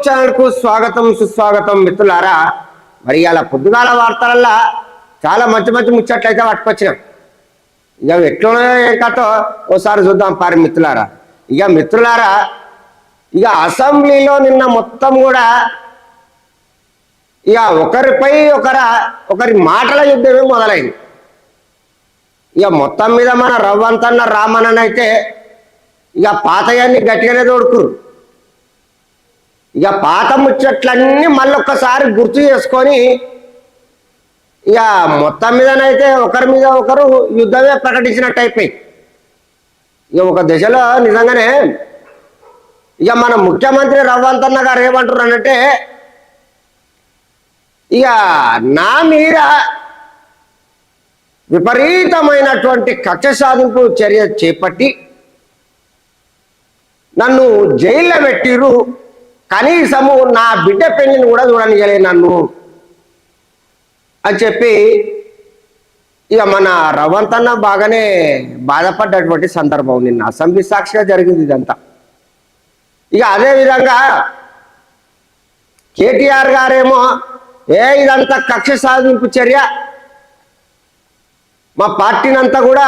ఉషోదయం ఛానల్కు స్వాగతం సుస్వాగతం మిత్రులారా. మరి ఇలా పొద్దుగాల వార్తలల్లా చాలా మంచి మంచి ముచ్చట్లయితే పట్టుకొచ్చినాం. ఇక ఎట్లనో ఏం కథో ఓసారి చూద్దాం పారి మిత్రులారా. ఇక మిత్రులారా ఇక అసెంబ్లీలో నిన్న మొత్తం కూడా ఇక ఒకరిపై ఒకర ఒకరి మాటల యుద్ధమే మొదలైంది. ఇక మొత్తం మీద మన రవ్వంతన్న రామన్ అయితే ఇక పాతయాన్ని గట్టిగానే తోడుకురు ఇక పాత ముచ్చట్లన్నీ మళ్ళొక్కసారి గుర్తు చేసుకొని ఇక మొత్తం మీదనైతే ఒకరి మీద ఒకరు యుద్ధమే ప్రకటించినట్టు అయిపోయి ఇక ఒక దశలో నిజంగానే ఇక మన ముఖ్యమంత్రి రవ్వంతన్న గారు ఏమంటారు అనంటే ఇక నా మీద విపరీతమైనటువంటి కక్ష సాధింపు చర్య చేపట్టి నన్ను జైల్లో పెట్టిరు కనీసము నా బిడ్డ పెళ్ళిని కూడా చూడనియలే నన్ను అని చెప్పి ఇక మన రవంతన్న బాగానే బాధపడ్డటువంటి సందర్భం నిన్న. అసెంబ్లీ సాక్షిగా జరిగింది ఇదంతా. ఇక అదే విధంగా కేటీఆర్ గారేమో ఏ ఇదంతా కక్ష సాధింపు చర్య? మా పార్టీనంతా కూడా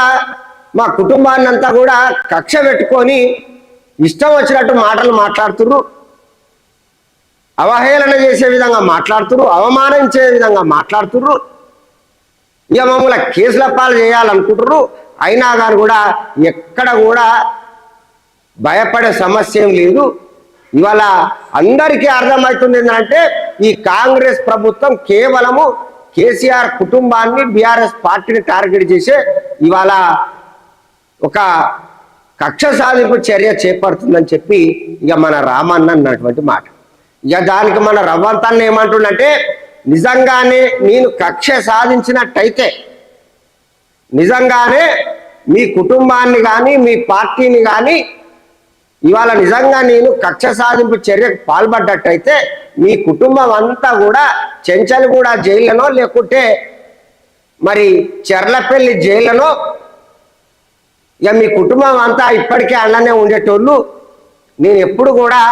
మా కుటుంబాన్ని అంతా కూడా కక్ష పెట్టుకొని ఇష్టం వచ్చినట్టు మాటలు మాట్లాడుతున్నారు అవహేళన చేసే విధంగా మాట్లాడుతుర్రు అవమానించే విధంగా మాట్లాడుతుర్రు. ఇక మమ్మల్ని కేసుల పాలు చేయాలనుకుంటుర్రు. అయినా కానీ కూడా ఎక్కడ కూడా భయపడే సమస్య ఏం లేదు. ఇవాళ అందరికీ అర్థమవుతుంది ఏంటంటే ఈ కాంగ్రెస్ ప్రభుత్వం కేవలము కేసీఆర్ కుటుంబాన్ని బీఆర్ఎస్ పార్టీని టార్గెట్ చేసే ఇవాళ ఒక కక్ష సాధింపు చర్య చేపడుతుందని చెప్పి ఇక మన రామన్న అన్నటువంటి మాట. ఇక దానికి మన రవ్వంతాన్ని ఏమంటుండంటే నిజంగానే నేను కక్ష సాధించినట్టయితే నిజంగానే మీ కుటుంబాన్ని కానీ మీ పార్టీని కానీ ఇవాళ నిజంగా నేను కక్ష సాధింపు చర్యకు పాల్పడ్డట్టయితే మీ కుటుంబం అంతా కూడా చెంచలగూడ జైళ్ళనో లేకుంటే మరి చెర్లపల్లి జైళ్ళనో ఇక మీ కుటుంబం అంతా ఇప్పటికే అలానే ఉండేటోళ్ళు నేను ఎప్పుడు కూడా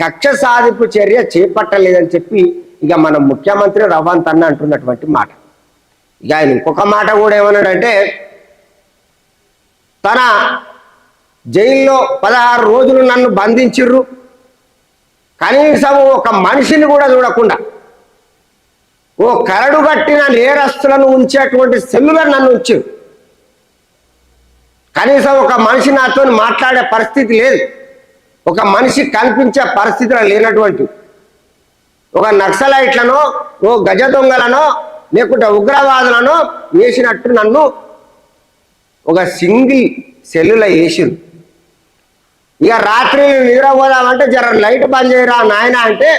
కక్ష సాధింపు చర్య చేపట్టలేదని చెప్పి ఇక మన ముఖ్యమంత్రి రవంత్ అన్న అంటున్నటువంటి మాట. ఇక ఆయన ఇంకొక మాట కూడా ఏమన్నాడంటే తన జైల్లో పదహారు రోజులు నన్ను బంధించిర్రు. కనీసం ఒక మనిషిని కూడా చూడకుండా ఓ కరడు కట్టిన నేరస్తులను ఉంచేటువంటి సెల్లులో నన్ను ఉంచారు కనీసం ఒక మనిషి నాతో మాట్లాడే పరిస్థితి లేదు. ఒక మనిషి కనిపించే పరిస్థితిలో లేనటువంటి ఒక నక్సలైట్లను ఓ గజ దొంగలనో లేకుంటే ఉగ్రవాదులను వేసినట్టు నన్ను ఒక సింగిల్ సెల్లులో వేసిరు ఇక రాత్రి నిద్రపోదామంటే జర లైట్ బంద్ చేయరా నాయన అంటే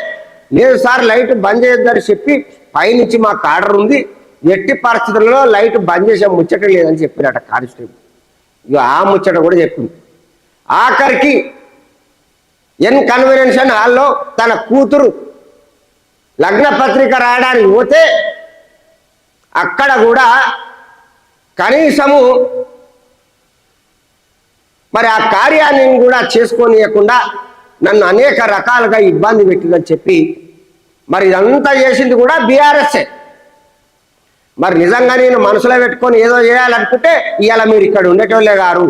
లేదు సార్ లైట్ బంద్ చేయొద్దని చెప్పి పైనుంచి మాకు ఆర్డర్ ఉంది. ఎట్టి పరిస్థితుల్లో లైట్ బంద్ చేసే ముచ్చట లేదని చెప్పినట కానిస్టేబుల్. ఇక ఆ ముచ్చట కూడా చెప్పింది. ఆఖరికి ఎన్ కన్వెన్షన్ హాల్లో తన కూతురు లగ్న పత్రిక రాయడానికి పోతే అక్కడ కూడా కనీసము మరి ఆ కార్యాన్ని కూడా చేసుకోనియకుండా నన్ను అనేక రకాలుగా ఇబ్బంది పెట్టిందని చెప్పి మరి ఇదంతా చేసింది కూడా బీఆర్ఎస్ఏ. మరి నిజంగా నేను మనసులో పెట్టుకొని ఏదో చేయాలనుకుంటే ఇవాళ మీరు ఇక్కడ ఉండేటోళ్ళే గారు.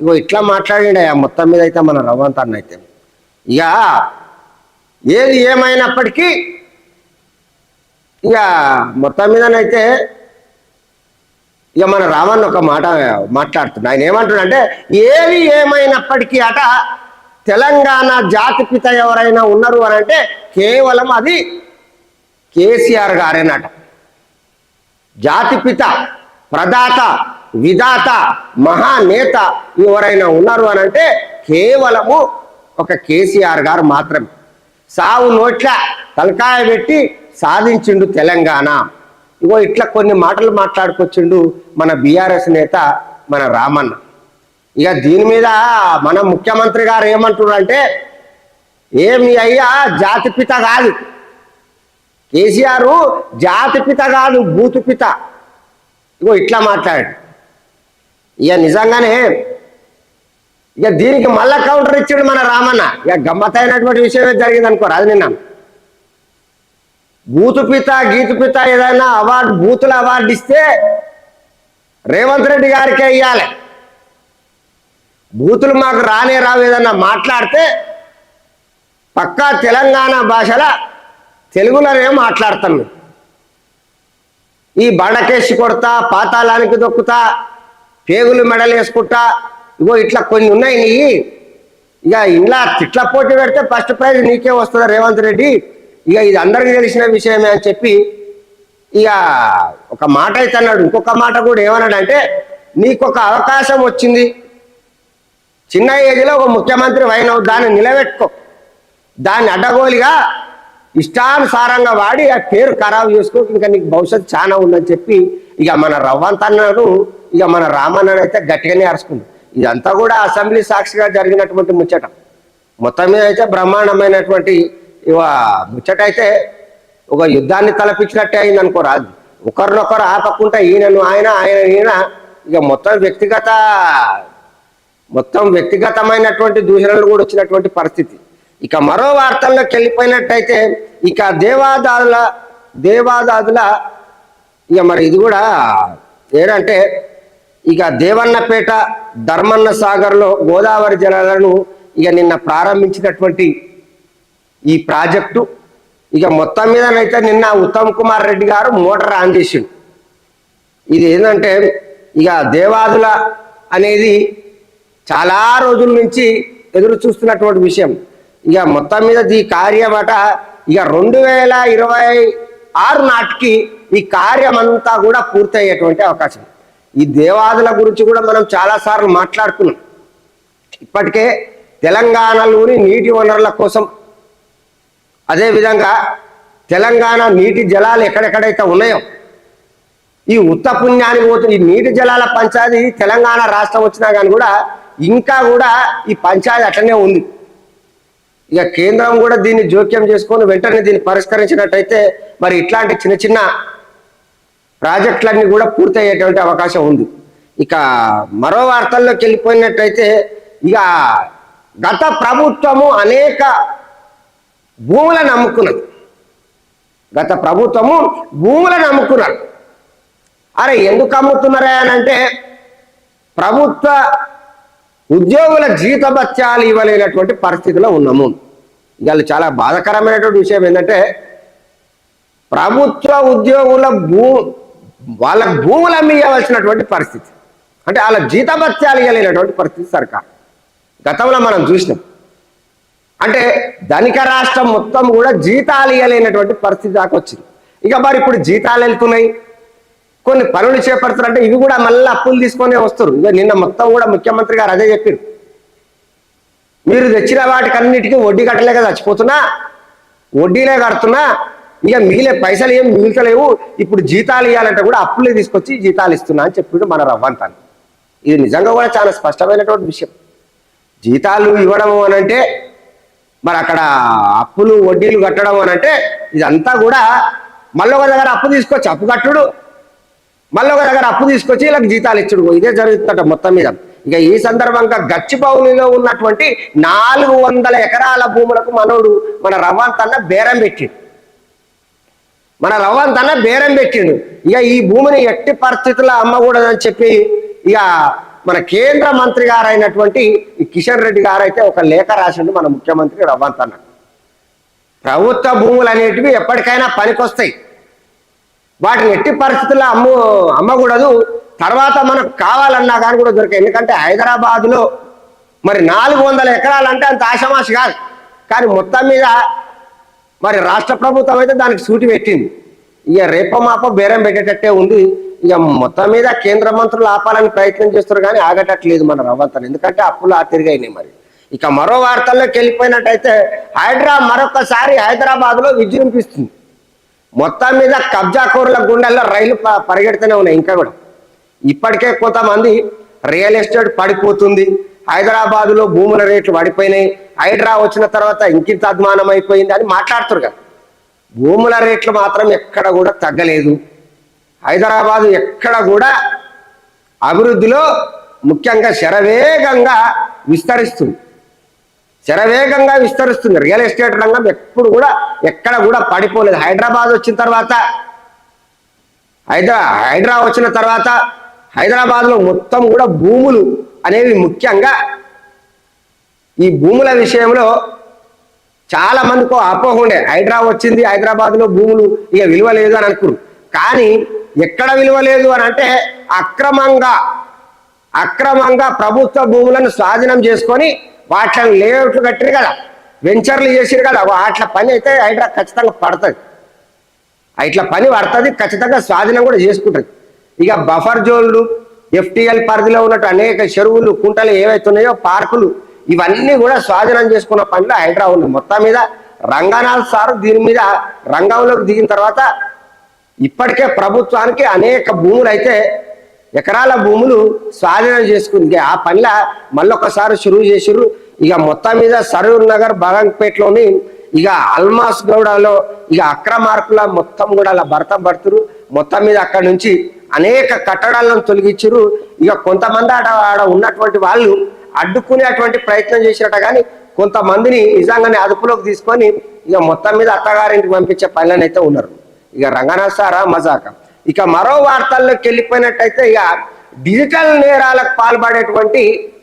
ఇగో ఇట్లా మాట్లాడిండే మొత్తం మీద అయితే మన రవంత్ అన్న అయితే. ఇక ఏది ఏమైనప్పటికీ ఇక మొత్తం మీదనైతే ఇక మన రావణ్ ఒక మాట మాట్లాడుతున్నా ఆయన ఏమంటున్నాడంటే ఏది ఏమైనప్పటికీ అట తెలంగాణ జాతిపిత ఎవరైనా ఉన్నారు అని అంటే కేవలం అది కేసీఆర్ గారేనట. జాతిపిత ప్రదాత విధాత మహానేత ఎవరైనా ఉన్నారు అని అంటే కేవలము ఒక కేసీఆర్ గారు మాత్రమే. సావు నోట్ల తలకాయ పెట్టి సాధించిండు తెలంగాణ. ఇగో ఇట్లా కొన్ని మాటలు మాట్లాడుకొచ్చిండు మన బీఆర్ఎస్ నేత మన రామన్న. ఇక దీని మీద మన ముఖ్యమంత్రి గారు ఏమంటున్నారంటే ఏమి అయ్యా జాతిపిత కాదు. కేసీఆర్ జాతిపిత కాదు బూతుపిత ఇగో ఇట్లా మాట్లాడు. ఇక నిజంగానే ఇక దీనికి మళ్ళా కౌంటర్ ఇచ్చాడు మన రామన్న. ఇక గమ్మతైనటువంటి విషయమే జరిగింది అనుకో అది నిన్న. బూతు పిత గీతు పిత ఏదైనా అవార్డు బూతుల అవార్డు ఇస్తే రేవంత్ రెడ్డి గారికే ఇవ్వాలి బూతులు మాకు రానే రావు ఏదన్నా మాట్లాడితే పక్కా తెలంగాణ భాషల తెలుగులోనే మాట్లాడతాం. ఈ బండకేసి కొడతా పాతాళానికి దొక్కుతా పేగులు మెడలు వేసుకుంటా ఇగో ఇట్లా కొన్ని ఉన్నాయి నీ. ఇక ఇంట్లో ఇట్లా పోటీ పెడితే ఫస్ట్ ప్రైజ్ నీకే వస్తుందా రేవంత్ రెడ్డి? ఇక ఇది అందరికీ తెలిసిన విషయమే అని చెప్పి ఇక ఒక మాట అయితే అన్నాడు. ఇంకొక మాట కూడా ఏమన్నాడంటే నీకు ఒక అవకాశం వచ్చింది. చిన్న ఏజ్లో ఒక ముఖ్యమంత్రి అయినవు దాన్ని నిలబెట్టుకో. దాన్ని అడ్డగోలిగా ఇష్టానుసారంగా వాడి ఆ పేరు ఖరాబు చేసుకో ఇంకా నీకు భవిష్యత్తు చాలా ఉందని చెప్పి ఇక మన రవ్వంత్ అన్నాడు. ఇక మన రామన్ననైతే గట్టిగానే అరుచుకుంది ఇదంతా కూడా అసెంబ్లీ సాక్షిగా జరిగినటువంటి ముచ్చట. మొత్తం మీద అయితే బ్రహ్మాండమైనటువంటి ఇవ ముచ్చట అయితే ఒక యుద్ధాన్ని తలపించినట్టే అయింది అనుకోరా ఒకరినొకరు ఆపకుండా ఈయనను ఆయన ఆయన ఈయన ఇక మొత్తం వ్యక్తిగత మొత్తం వ్యక్తిగతమైనటువంటి దూషణలు కూడా వచ్చినటువంటి పరిస్థితి. ఇక మరో వార్తల్లోకి వెళ్ళిపోయినట్టయితే ఇక దేవాదాదుల దేవాదాదుల ఇక మరి ఇది కూడా ఏంటంటే ఇక దేవన్నపేట ధర్మన్న సాగర్లో గోదావరి జలాలను ఇక నిన్న ప్రారంభించినటువంటి ఈ ప్రాజెక్టు. ఇక మొత్తం మీదనైతే నిన్న ఉత్తమ్ కుమార్ రెడ్డి గారు మోటార్ ఆన్ చేసిండు. ఇది ఏంటంటే ఇక దేవాదుల అనేది చాలా రోజుల నుంచి ఎదురు చూస్తున్నటువంటి విషయం. ఇక మొత్తం మీద ఈ కార్యమట ఇక రెండు వేల ఇరవై ఆరు నాటికి ఈ కార్యం అంతా కూడా పూర్తయ్యేటువంటి అవకాశం. ఈ దేవాదుల గురించి కూడా మనం చాలా సార్లు మాట్లాడుకున్నాం. ఇప్పటికే తెలంగాణలోని నీటి వనరుల కోసం అదేవిధంగా తెలంగాణ నీటి జలాలు ఎక్కడెక్కడైతే ఉన్నాయో ఈ ఉత్త పుణ్యానికి పోతుంది ఈ నీటి జలాల పంచాయతీ తెలంగాణ రాష్ట్రం వచ్చినా కానీ కూడా ఇంకా కూడా ఈ పంచాయతీ అట్లనే ఉంది. ఇక కేంద్రం కూడా దీన్ని జోక్యం చేసుకొని వెంటనే దీన్ని పరిష్కరించినట్టయితే మరి ఇట్లాంటి చిన్న చిన్న ప్రాజెక్టులన్నీ కూడా పూర్తయ్యేటువంటి అవకాశం ఉంది. ఇక మరో వార్తల్లోకి వెళ్ళిపోయినట్టయితే ఇక గత ప్రభుత్వము అనేక భూములను అమ్ముకున్నది గత ప్రభుత్వము భూములను అమ్ముకున్నారు అరే ఎందుకు అమ్ముతున్నారా అని అంటే ప్రభుత్వ ఉద్యోగుల జీతభత్యాలు ఇవ్వలేనటువంటి పరిస్థితిలో ఉన్నాము. ఇవాళ చాలా బాధాకరమైనటువంటి విషయం ఏంటంటే ప్రభుత్వ ఉద్యోగుల భూ వాళ్ళ భూములు అమ్మి పరిస్థితి. అంటే వాళ్ళ జీతభత్యాలు ఇవ్వలేనటువంటి పరిస్థితి సర్కార్. గతంలో మనం చూసినాం. అంటే ధనిక రాష్ట్రం మొత్తం కూడా జీతాలు ఇవ్వలేనటువంటి పరిస్థితి దాకా వచ్చింది. ఇక మరి ఇప్పుడు జీతాలు వెళ్తున్నాయి. కొన్ని పనులు చేపడుతారంటే ఇవి కూడా మళ్ళీ అప్పులు తీసుకొని వస్తారు. ఇక నిన్న మొత్తం కూడా ముఖ్యమంత్రి గారు అదే చెప్పారు. మీరు తెచ్చిన వాటికి అన్నిటికీ వడ్డీ కట్టలేక చచ్చిపోతున్నా వడ్డీలే కడుతున్నా ఇక మిగిలే పైసలు ఏం మిగులుతలేవు. ఇప్పుడు జీతాలు ఇవ్వాలంటే కూడా అప్పులే తీసుకొచ్చి జీతాలు ఇస్తున్నా అని చెప్పిండు మన రవ్వంతాను ఇది నిజంగా కూడా చాలా స్పష్టమైనటువంటి విషయం. జీతాలు ఇవ్వడం అనంటే మరి అక్కడ అప్పులు వడ్డీలు కట్టడం అనంటే ఇదంతా కూడా మళ్ళీ ఒక దగ్గర అప్పు తీసుకొచ్చి అప్పు కట్టుడు. మళ్ళీ ఒక దగ్గర అప్పు తీసుకొచ్చి వీళ్ళకి జీతాలు ఇచ్చుడు. ఇదే జరుగుతుందట మొత్తం మీద. ఇక ఈ సందర్భంగా గచ్చిబౌలిలో ఉన్నటువంటి నాలుగు వందల ఎకరాల భూములకు మనోడు మన రవ్వంతన్న బేరం పెట్టిండు. మన రవ్వంతన్న బేరం పెట్టిండు. ఇక ఈ భూమిని ఎట్టి పరిస్థితుల్లో అమ్మకూడదని చెప్పి ఇక మన కేంద్ర మంత్రి గారు అయినటువంటి ఈ కిషన్ రెడ్డి గారు అయితే ఒక లేఖ రాసిండు మన ముఖ్యమంత్రి రవ్వంతన్న. ప్రభుత్వ భూములు అనేటివి ఎప్పటికైనా పనికొస్తాయి. వాటిని ఎట్టి పరిస్థితుల్లో అమ్ము అమ్మకూడదు. తర్వాత మనకు కావాలన్నా కానీ కూడా దొరికాయి ఎందుకంటే హైదరాబాద్లో మరి నాలుగు వందల ఎకరాలంటే అంత ఆషమాష కాదు. కానీ మొత్తం మీద మరి రాష్ట్ర ప్రభుత్వం అయితే దానికి సూటి పెట్టింది. ఇక రేప మాప బేరం పెట్టేటట్టే ఉంది. ఇక మొత్తం మీద కేంద్ర మంత్రులు ఆపాలని ప్రయత్నం చేస్తారు కానీ ఆగటట్లేదు మన రవంతను. ఎందుకంటే అప్పులు ఆ తిరిగాయినాయి మరి. ఇక మరో వార్తల్లోకి వెళ్ళిపోయినట్టయితే హైదరా మరొకసారి హైదరాబాద్లో విజృంభిస్తుంది. మొత్తం మీద కబ్జాకోరుల గుండెల్లో రైలు ప- పరిగెడుతూనే ఉన్నాయి ఇంకా కూడా. ఇప్పటికే కొంతమంది రియల్ ఎస్టేట్ పడిపోతుంది. హైదరాబాదులో భూముల రేట్లు పడిపోయినాయి. హైడ్రా వచ్చిన తర్వాత ఇంకింత అధ్మానం అయిపోయింది అని మాట్లాడుతారు కదా. భూముల రేట్లు మాత్రం ఎక్కడ కూడా తగ్గలేదు. హైదరాబాదు ఎక్కడ కూడా అభివృద్ధిలో ముఖ్యంగా శరవేగంగా విస్తరిస్తుంది. శరవేగంగా విస్తరిస్తుంది. రియల్ ఎస్టేట్ రంగం ఎప్పుడు కూడా ఎక్కడ కూడా పడిపోలేదు. హైదరాబాద్ వచ్చిన తర్వాత హైదరా హైదరా వచ్చిన తర్వాత హైదరాబాద్లో మొత్తం కూడా భూములు అనేవి ముఖ్యంగా ఈ భూముల విషయంలో చాలా మందికి అపోహ ఉండే. హైదరాబాద్ వచ్చింది హైదరాబాద్లో భూములు ఇక విలువ లేదు అని అనుకున్నారు. కానీ ఎక్కడ విలువ లేదు అని అంటే అక్రమంగా అక్రమంగా ప్రభుత్వ భూములను స్వాధీనం చేసుకొని వాటిని లేఅవుట్లు కట్టిరు కదా. వెంచర్లు చేసిరు కదా. వాట్ల పని అయితే హైడ్రా ఖచ్చితంగా పడుతుంది. ఇట్లా పని పడుతుంది ఖచ్చితంగా స్వాధీనం కూడా చేసుకుంటుంది. ఇక బఫర్ జోన్లు ఎఫ్టీఎల్ పరిధిలో ఉన్నట్టు అనేక చెరువులు కుంటలు ఏవైతే ఉన్నాయో పార్కులు ఇవన్నీ కూడా స్వాధీనం చేసుకున్న పనిలో హైడ్రా ఉంది. మొత్తం మీద రంగనాథ్ సార్ దీని మీద రంగంలోకి దిగిన తర్వాత ఇప్పటికే ప్రభుత్వానికి అనేక భూములు అయితే ఎకరాల భూములు స్వాధీనం చేసుకుంది. ఆ పనిలో మళ్ళొకసారి షురువు చేసిర్రు. ఇక మొత్తం మీద సరూర్ నగర్ బగంపేటలోని ఇక అల్మాస్ గౌడలో ఇక అక్రమార్కుల మొత్తం కూడా అలా భర్త పడుతురు మొత్తం మీద అక్కడ నుంచి అనేక కట్టడాలను తొలగించారు ఇక కొంతమంది ఆడ ఆడ ఉన్నటువంటి వాళ్ళు అడ్డుకునేటువంటి ప్రయత్నం చేసినట్ట కానీ కొంతమందిని నిజంగానే అదుపులోకి తీసుకొని ఇక మొత్తం మీద అత్తగారింటికి పంపించే పనులను అయితే ఉన్నారు. ఇక రంగనాథ్ సారా మజాక. ఇక మరో వార్తల్లోకి వెళ్ళిపోయినట్టయితే ఇక డిజిటల్ నేరాలకు పాల్పడేటువంటి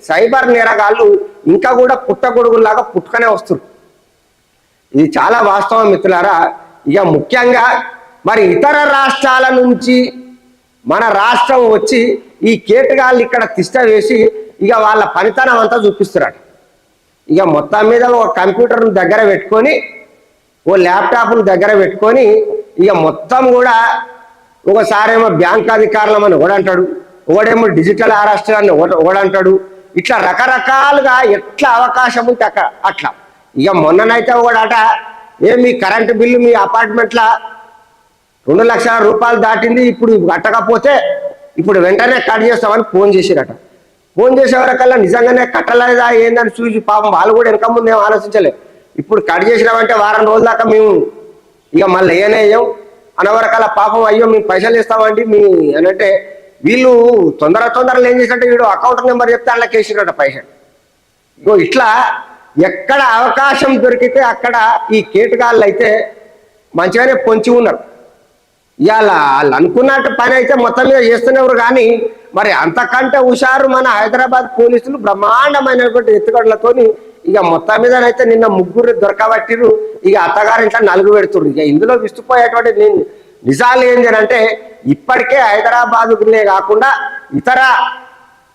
సైబర్ నేరగాళ్ళు ఇంకా కూడా పుట్టగొడుగులాగా పుట్టుకనే వస్తారు ఇది చాలా వాస్తవం మిత్రులారా. ఇక ముఖ్యంగా మరి ఇతర రాష్ట్రాల నుంచి మన రాష్ట్రం వచ్చి ఈ కేటగాళ్ళు ఇక్కడ తిష్ట వేసి ఇక వాళ్ళ పనితనం అంతా చూపిస్తున్నాడు. ఇక మొత్తం మీద ఒక కంప్యూటర్ను దగ్గర పెట్టుకొని ఓ ల్యాప్టాప్ను దగ్గర పెట్టుకొని ఇక మొత్తం కూడా ఒకసారేమో బ్యాంక్ అధికారులమని ఒకడంటాడు ఒకడేమో డిజిటల్ అరెస్ట్ అని ఒకడంటాడు ఇట్లా రకరకాలుగా ఎట్లా అవకాశం ఉంటే అక్కడ అట్లా. ఇక మొన్ననైతే ఒకడట ఏ మీ కరెంటు బిల్లు మీ అపార్ట్మెంట్ల రెండు లక్షల రూపాయలు దాటింది ఇప్పుడు కట్టకపోతే ఇప్పుడు వెంటనే కట్ చేస్తామని ఫోన్ చేసిరట. ఫోన్ చేసేవరకల్లా నిజంగానే కట్టలేదా ఏందని చూసి పాపం వాళ్ళు కూడా వెనక ముందు ఏం ఆలోచించలే. ఇప్పుడు కట్ చేసినామంటే వారం రోజుల దాకా మేము ఇక మళ్ళీ ఏనేయం అనవరకాల పాపం అయ్యో మేము పైసలు ఇస్తామండి మీ అనంటే వీళ్ళు తొందర తొందరలు ఏం చేసినట్టు వీడు అకౌంట్ నెంబర్ చెప్తే అందులోకి వేసిరట పైసలు. ఇగో ఇట్లా ఎక్కడ అవకాశం దొరికితే అక్కడ ఈ కేటగాళ్ళు అయితే మంచిగానే పొంచి ఉన్నారు. ఇవాళ వాళ్ళు అనుకున్నట్టు పని అయితే మొత్తం మీద చేస్తున్నారు కానీ మరి అంతకంటే హుషారు మన హైదరాబాద్ పోలీసులు బ్రహ్మాండమైనటువంటి ఎత్తుగడలతోని ఇక మొత్తం మీదనైతే నిన్న ముగ్గురు దొరకబట్టిరు ఇక అత్తగారింట్లో నలుగు పెడుతురు ఇక ఇందులో విస్తుపోయేటువంటి నేను నిజాలు ఏంటి అంటే ఇప్పటికే హైదరాబాదులే కాకుండా ఇతర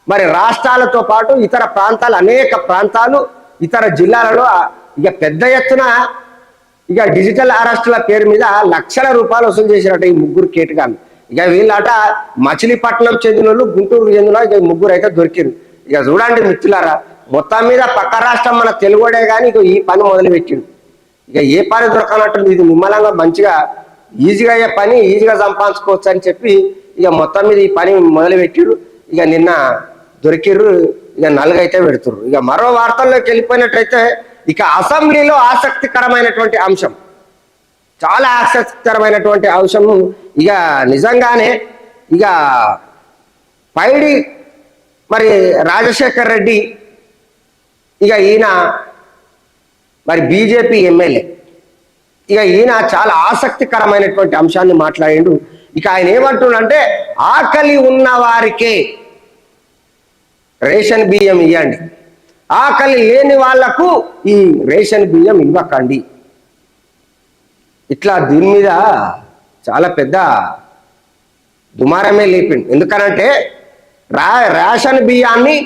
మరి రాష్ట్రాలతో పాటు ఇతర ప్రాంతాలు అనేక ప్రాంతాలు ఇతర జిల్లాలలో ఇక పెద్ద ఎత్తున ఇక డిజిటల్ అరెస్టుల పేరు మీద లక్షల రూపాయలు వసూలు చేసినట్టు ఈ ముగ్గురు కేటగాళ్ళు. ఇక వీళ్ళట మచిలీపట్నం చెందిన వాళ్ళు గుంటూరు చెందిన ఇక ముగ్గురు అయితే దొరికిరు ఇక చూడండి మిత్రులారా మొత్తం మీద పక్క రాష్ట్రం మన తెలుగుడే కానీ ఇక ఈ పని మొదలు పెట్టిండు ఇక ఏ పని దొరకనట్టుంది? ఇది నిమ్మలంగా మంచిగా ఈజీగా అయ్యే పని ఈజీగా సంపాదించుకోవచ్చు అని చెప్పి ఇక మొత్తం మీద ఈ పని మొదలుపెట్టిడు ఇక నిన్న దొరికిర్రు ఇక నలుగైతే పెడుతుర్రు. ఇక మరో వార్తల్లోకి వెళ్ళిపోయినట్టయితే ఇక అసెంబ్లీలో ఆసక్తికరమైనటువంటి అంశం. చాలా ఆసక్తికరమైనటువంటి అంశము. ఇక నిజంగానే ఇక పైడి మరి రాజశేఖర్ రెడ్డి ఇక ఈయన మరి బీజేపీ ఎమ్మెల్యే. ఇక ఈయన చాలా ఆసక్తికరమైనటువంటి అంశాన్ని మాట్లాడిండు. ఇక ఆయన ఏమంటుండంటే ఆకలి ఉన్న వారికే రేషన్ బియ్యం ఇవ్వండి ఆకలి లేని వాళ్ళకు ఈ రేషన్ బియ్యం ఇవ్వకండి. ఇట్లా దీని మీద చాలా పెద్ద దుమారమే లేపిండు. ఎందుకనంటే రా రేషన్ బియ్యాన్ని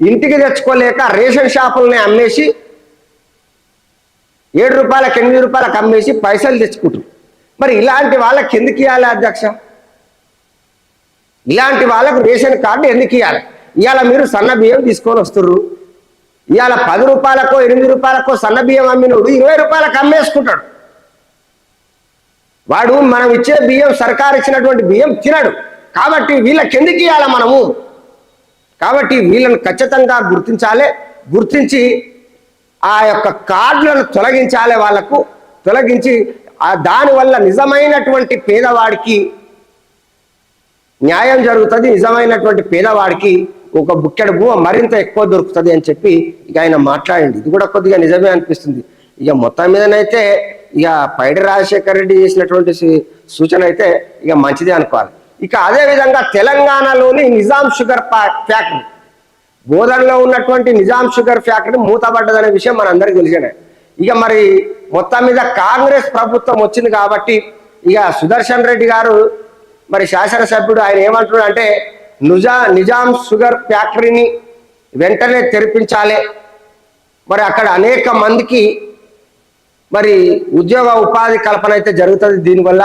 ఇంటికి తెచ్చుకోలేక రేషన్ షాపుల్ని అమ్మేసి ఏడు రూపాయలకు ఎనిమిది రూపాయలకు అమ్మేసి పైసలు తెచ్చుకుంటారు. మరి ఇలాంటి వాళ్ళకి ఎందుకు ఇవ్వాలి అధ్యక్ష? ఇలాంటి వాళ్ళకు రేషన్ కార్డు ఎందుకు ఇవ్వాలి ఇవాళ మీరు సన్న బియ్యం తీసుకొని వస్తుర్రు. ఇవాళ పది రూపాయలకో ఎనిమిది రూపాయలకో సన్న బియ్యం అమ్మినోడు ఇరవై రూపాయలకు అమ్మేసుకుంటాడు. వాడు మనం ఇచ్చే బియ్యం సర్కారు ఇచ్చినటువంటి బియ్యం తినడు. కాబట్టి వీళ్ళ కిందికి ఇవ్వాలి మనము? కాబట్టి వీళ్ళని ఖచ్చితంగా గుర్తించాలి. గుర్తించి ఆ యొక్క కార్డులను తొలగించాలి వాళ్ళకు తొలగించి దానివల్ల నిజమైనటువంటి పేదవాడికి న్యాయం జరుగుతుంది. నిజమైనటువంటి పేదవాడికి ఒక బుక్కెడు భూమ మరింత ఎక్కువ దొరుకుతుంది అని చెప్పి ఇక ఆయన మాట్లాడింది ఇది కూడా కొద్దిగా నిజమే అనిపిస్తుంది. ఇక మొత్తం మీదనైతే ఇక పైడి రాజశేఖర రెడ్డి చేసినటువంటి సూచన అయితే ఇక మంచిదే అనుకోవాలి. ఇక అదే విధంగా తెలంగాణలోని నిజాం షుగర్ ఫ్యాక్టరీ. బోధనలో ఉన్నటువంటి నిజాం షుగర్ ఫ్యాక్టరీ మూతపడ్డదనే విషయం మనందరికీ తెలిసినే. ఇక మరి మొత్తం మీద కాంగ్రెస్ ప్రభుత్వం వచ్చింది కాబట్టి ఇక సుదర్శన్ రెడ్డి గారు మరి శాసనసభ్యుడు ఆయన ఏమంటున్నాడు అంటే నిజా నిజాం షుగర్ ఫ్యాక్టరీని వెంటనే తెరిపించాలి. మరి అక్కడ అనేక మందికి మరి ఉద్యోగ ఉపాధి కల్పన అయితే జరుగుతుంది దీనివల్ల.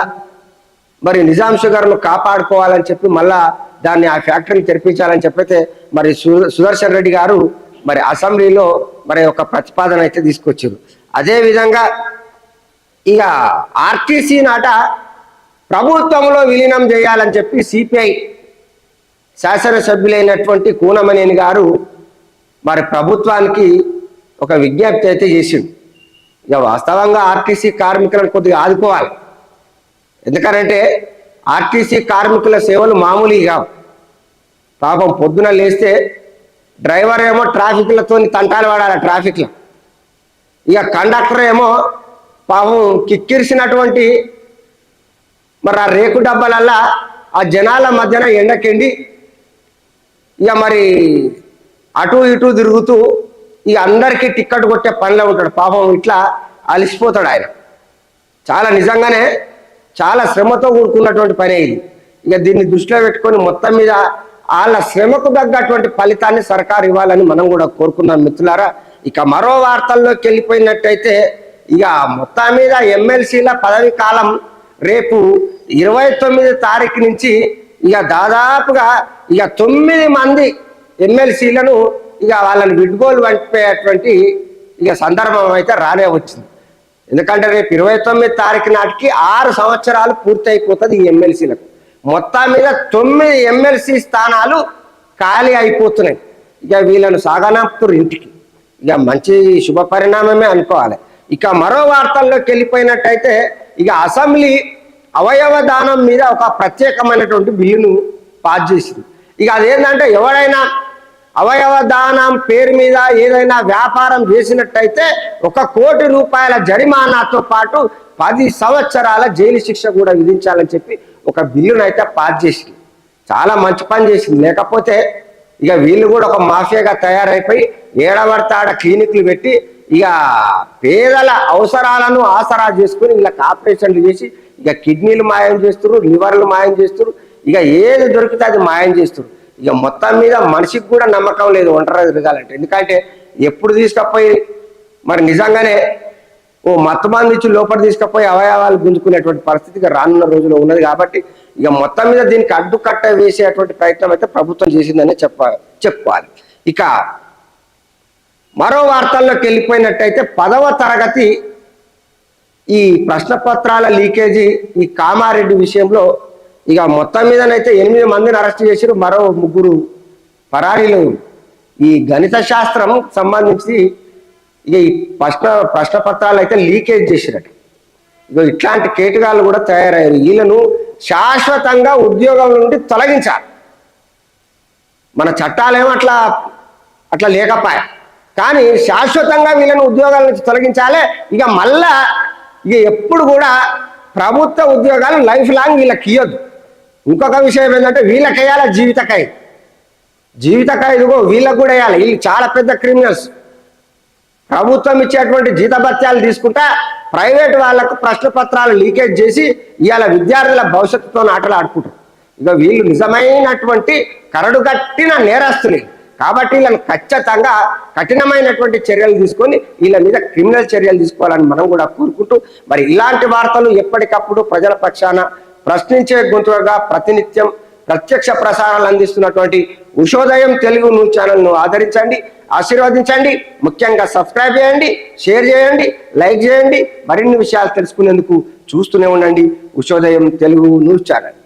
మరి నిజాం షుగర్ను కాపాడుకోవాలని చెప్పి మళ్ళా దాన్ని ఆ ఫ్యాక్టరీని తెరిపించాలని చెప్పైతే మరి సు- సుదర్శన్ రెడ్డి గారు మరి అసెంబ్లీలో మరి ఒక ప్రతిపాదన అయితే తీసుకొచ్చారు. అదేవిధంగా ఇక ఆర్టీసీ నాట ప్రభుత్వంలో విలీనం చేయాలని చెప్పి సిపిఐ శాసనసభ్యులైనటువంటి కూనమనేని గారు మరి ప్రభుత్వానికి ఒక విజ్ఞప్తి అయితే చేసిండు. ఇక వాస్తవంగా ఆర్టీసీ కార్మికులను కొద్దిగా ఆదుకోవాలి. ఎందుకంటే ఆర్టీసీ కార్మికుల సేవలు మామూలు పాపం పొద్దున లేస్తే డ్రైవర్ ఏమో ట్రాఫిక్లతో తంటాలు పడాలి ట్రాఫిక్లో. ఇక కండక్టర్ ఏమో పాపం కిక్కిరిసినటువంటి మరి ఆ రేకు డబ్బాలల్లా ఆ జనాల మధ్యన ఎండకెండి ఇక మరి అటు ఇటు తిరుగుతూ ఇక అందరికీ టిక్కెట్ కొట్టే పనిలో ఉంటాడు. పాపం ఇట్లా అలసిపోతాడు ఆయన. చాలా నిజంగానే చాలా శ్రమతో కూడుకున్నటువంటి పని ఇది. ఇక దీన్ని దృష్టిలో పెట్టుకొని మొత్తం మీద వాళ్ళ శ్రమకు తగ్గటువంటి ఫలితాన్ని సర్కారు ఇవ్వాలని మనం కూడా కోరుకున్నాం మిత్రులారా. ఇక మరో వార్తల్లోకి వెళ్ళిపోయినట్టయితే ఇక మొత్తం మీద ఎమ్మెల్సీల పదవి కాలం రేపు ఇరవై తొమ్మిది తారీఖు నుంచి ఇక దాదాపుగా ఇక తొమ్మిది మంది ఎమ్మెల్సీలను ఇక వాళ్ళని విడ్గోలు పంపేటువంటి ఇక సందర్భం అయితే రానే వచ్చింది. ఎందుకంటే రేపు ఇరవై తొమ్మిది తారీఖు నాటికి ఆరు సంవత్సరాలు పూర్తి అయిపోతుంది ఈ ఎమ్మెల్సీలకు. మొత్తం మీద తొమ్మిది ఎమ్మెల్సీ స్థానాలు ఖాళీ అయిపోతున్నాయి. ఇక వీళ్ళను సాగనాపుతురు ఇంటికి. ఇక మంచి శుభ పరిణామమే అనుకోవాలి. ఇక మరో వార్తల్లోకి వెళ్ళిపోయినట్టయితే ఇక అసెంబ్లీ అవయవ దానం మీద ఒక ప్రత్యేకమైనటువంటి బిల్లును పాస్ చేసింది. ఇక అదేంటంటే ఎవరైనా అవయవ దానం పేరు మీద ఏదైనా వ్యాపారం చేసినట్టయితే ఒక కోటి రూపాయల జరిమానాతో పాటు పది సంవత్సరాల జైలు శిక్ష కూడా విధించాలని చెప్పి ఒక బిల్లును అయితే పాస్ చేసింది. చాలా మంచి పని చేసింది. లేకపోతే ఇక వీళ్ళు కూడా ఒక మాఫియాగా తయారైపోయి ఏడబడతాడ క్లినిక్లు పెట్టి ఇక పేదల అవసరాలను ఆసరా చేసుకుని వీళ్ళకి ఆపరేషన్లు చేసి ఇక కిడ్నీలు మాయం చేస్తారు లివర్లు మాయం చేస్తారు ఇక ఏది దొరికితే అది మాయం చేస్తారు ఇక మొత్తం మీద మనిషికి కూడా నమ్మకం లేదు ఒంటరి తిరగాలంటే. ఎందుకంటే ఎప్పుడు తీసుకపోయి మరి నిజంగానే ఓ మత్తు ఇచ్చి లోపల తీసుకపోయి అవయవాలు గుంజుకునేటువంటి పరిస్థితి రానున్న రోజుల్లో ఉన్నది కాబట్టి ఇక మొత్తం మీద దీనికి అడ్డుకట్ట వేసేటువంటి ప్రయత్నం అయితే ప్రభుత్వం చేసిందనే చెప్ప చెప్పుకోవాలి. ఇక మరో వార్తల్లోకి వెళ్ళిపోయినట్టయితే పదవ తరగతి ఈ ప్రశ్న పత్రాల లీకేజీ ఈ కామారెడ్డి విషయంలో ఇక మొత్తం మీదనైతే ఎనిమిది మందిని అరెస్ట్ చేసిరు మరో ముగ్గురు పరారీలు. ఈ గణిత శాస్త్రం సంబంధించి ఇక ఈ ప్రశ్న ప్రశ్న పత్రాలు అయితే లీకేజ్ చేసిరట. ఇక ఇట్లాంటి కేటగాళ్ళు కూడా తయారయ్యారు. వీళ్ళను శాశ్వతంగా ఉద్యోగం నుండి తొలగించాలి. మన చట్టాలేమో అట్లా అట్లా లేకపోయా? కానీ శాశ్వతంగా వీళ్ళని ఉద్యోగాల నుంచి తొలగించాలి. ఇక మళ్ళా ఇక ఎప్పుడు కూడా ప్రభుత్వ ఉద్యోగాలు లైఫ్ లాంగ్ వీళ్ళకి ఇవ్వద్దు ఇంకొక విషయం ఏంటంటే వీళ్ళకి వేయాలి జీవిత ఖైదు జీవిత ఖైదుగో కూడా వేయాలి. వీళ్ళు చాలా పెద్ద క్రిమినల్స్. ప్రభుత్వం ఇచ్చేటువంటి జీతభత్యాలు తీసుకుంటా ప్రైవేట్ వాళ్ళకు ప్రశ్న పత్రాలు లీకేజ్ చేసి ఇవాళ విద్యార్థుల భవిష్యత్తుతో ఆటలు ఆడుకుంటారు ఇక వీళ్ళు నిజమైనటువంటి కరడు కట్టిన నేరస్తులు. కాబట్టి వీళ్ళని ఖచ్చితంగా కఠినమైనటువంటి చర్యలు తీసుకొని వీళ్ళ మీద క్రిమినల్ చర్యలు తీసుకోవాలని మనం కూడా కోరుకుంటూ మరి ఇలాంటి వార్తలు ఎప్పటికప్పుడు ప్రజల పక్షాన ప్రశ్నించే గొంతుగా ప్రతినిత్యం ప్రత్యక్ష ప్రసారాలు అందిస్తున్నటువంటి ఉషోదయం తెలుగు న్యూస్ ఛానల్ను ఆదరించండి ఆశీర్వదించండి ముఖ్యంగా సబ్స్క్రైబ్ చేయండి షేర్ చేయండి లైక్ చేయండి మరిన్ని విషయాలు తెలుసుకునేందుకు చూస్తూనే ఉండండి ఉషోదయం తెలుగు న్యూస్ ఛానల్.